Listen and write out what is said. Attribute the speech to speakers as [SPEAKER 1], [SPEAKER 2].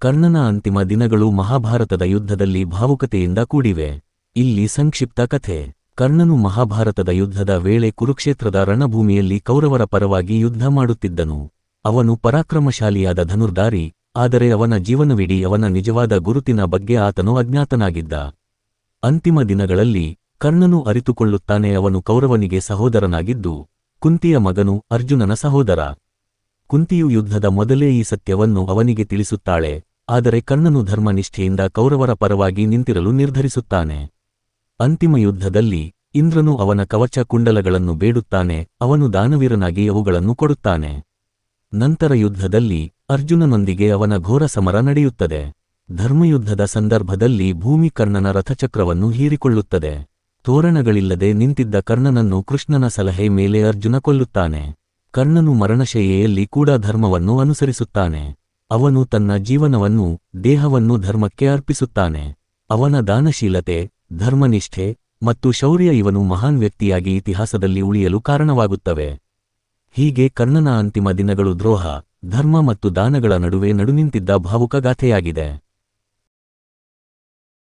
[SPEAKER 1] ಕರ್ಣನ ಅಂತಿಮ ದಿನಗಳು ಮಹಾಭಾರತದ ಯುದ್ಧದಲ್ಲಿ ಭಾವುಕತೆಯಿಂದ ಕೂಡಿವೆ. ಇಲ್ಲಿ ಸಂಕ್ಷಿಪ್ತ ಕಥೆ. ಕರ್ಣನು ಮಹಾಭಾರತದ ಯುದ್ಧದ ವೇಳೆ ಕುರುಕ್ಷೇತ್ರದ ರಣಭೂಮಿಯಲ್ಲಿ ಕೌರವರ ಪರವಾಗಿ ಯುದ್ಧ ಮಾಡುತ್ತಿದ್ದನು. ಅವನು ಪರಾಕ್ರಮಶಾಲಿಯಾದ ಧನುರ್ಧಾರಿ, ಆದರೆ ಅವನ ಜೀವನವಿಡೀ ಅವನ ನಿಜವಾದ ಗುರುತಿನ ಬಗ್ಗೆ ಆತನು ಅಜ್ಞಾತನಾಗಿದ್ದ. ಅಂತಿಮ ದಿನಗಳಲ್ಲಿ ಕರ್ಣನು ಅರಿತುಕೊಳ್ಳುತ್ತಾನೆ ಅವನು ಕೌರವನಿಗೆ ಸಹೋದರನಾಗಿದ್ದು, ಕುಂತಿಯ ಮಗನು ಅರ್ಜುನನ ಸಹೋದರ. ಕುಂತಿಯು ಯುದ್ಧದ ಮೊದಲೇ ಈ ಸತ್ಯವನ್ನು ಅವನಿಗೆ ತಿಳಿಸುತ್ತಾಳೆ. ಆದರೆ ಕರ್ಣನು ಧರ್ಮನಿಷ್ಠೆಯಿಂದ ಕೌರವರ ಪರವಾಗಿ ನಿಂತಿರಲು ನಿರ್ಧರಿಸುತ್ತಾನೆ. ಅಂತಿಮ ಯುದ್ಧದಲ್ಲಿ ಇಂದ್ರನು ಅವನ ಕವಚ ಕುಂಡಲಗಳನ್ನು ಬೇಡುತ್ತಾನೆ, ಅವನು ದಾನವೀರನಾಗಿ ಅವುಗಳನ್ನು ಕೊಡುತ್ತಾನೆ. ನಂತರ ಯುದ್ಧದಲ್ಲಿ ಅರ್ಜುನನೊಂದಿಗೆ ಅವನ ಘೋರ ಸಮರ ನಡೆಯುತ್ತದೆ. ಧರ್ಮಯುದ್ಧದ ಸಂದರ್ಭದಲ್ಲಿ ಭೂಮಿ ಕರ್ಣನ ರಥಚಕ್ರವನ್ನು ಹೀರಿಕೊಳ್ಳುತ್ತದೆ. ತೋರಣಗಳಿಲ್ಲದೆ ನಿಂತಿದ್ದ ಕರ್ಣನನ್ನು ಕೃಷ್ಣನ ಸಲಹೆ ಮೇಲೆ ಅರ್ಜುನ ಕೊಲ್ಲುತ್ತಾನೆ. ಕರ್ಣನು ಮರಣಶಯೆಯಲ್ಲಿ ಕೂಡ ಧರ್ಮವನ್ನು ಅನುಸರಿಸುತ್ತಾನೆ. ಅವನು ತನ್ನ ಜೀವನವನ್ನು, ದೇಹವನ್ನು ಧರ್ಮಕ್ಕೆ ಅರ್ಪಿಸುತ್ತಾನೆ. ಅವನ ದಾನಶೀಲತೆ, ಧರ್ಮನಿಷ್ಠೆ ಮತ್ತು ಶೌರ್ಯ ಇವನು ಮಹಾನ್ ವ್ಯಕ್ತಿಯಾಗಿ ಇತಿಹಾಸದಲ್ಲಿ ಉಳಿಯಲು ಕಾರಣವಾಗುತ್ತವೆ. ಹೀಗೆ ಕರ್ಣನ ಅಂತಿಮ ದಿನಗಳು ದ್ರೋಹ, ಧರ್ಮ ಮತ್ತು ದಾನಗಳ ನಡುವೆ ನಡುನಿಂತಿದ್ದ ಭಾವುಕ ಗಾಥೆಯಾಗಿದೆ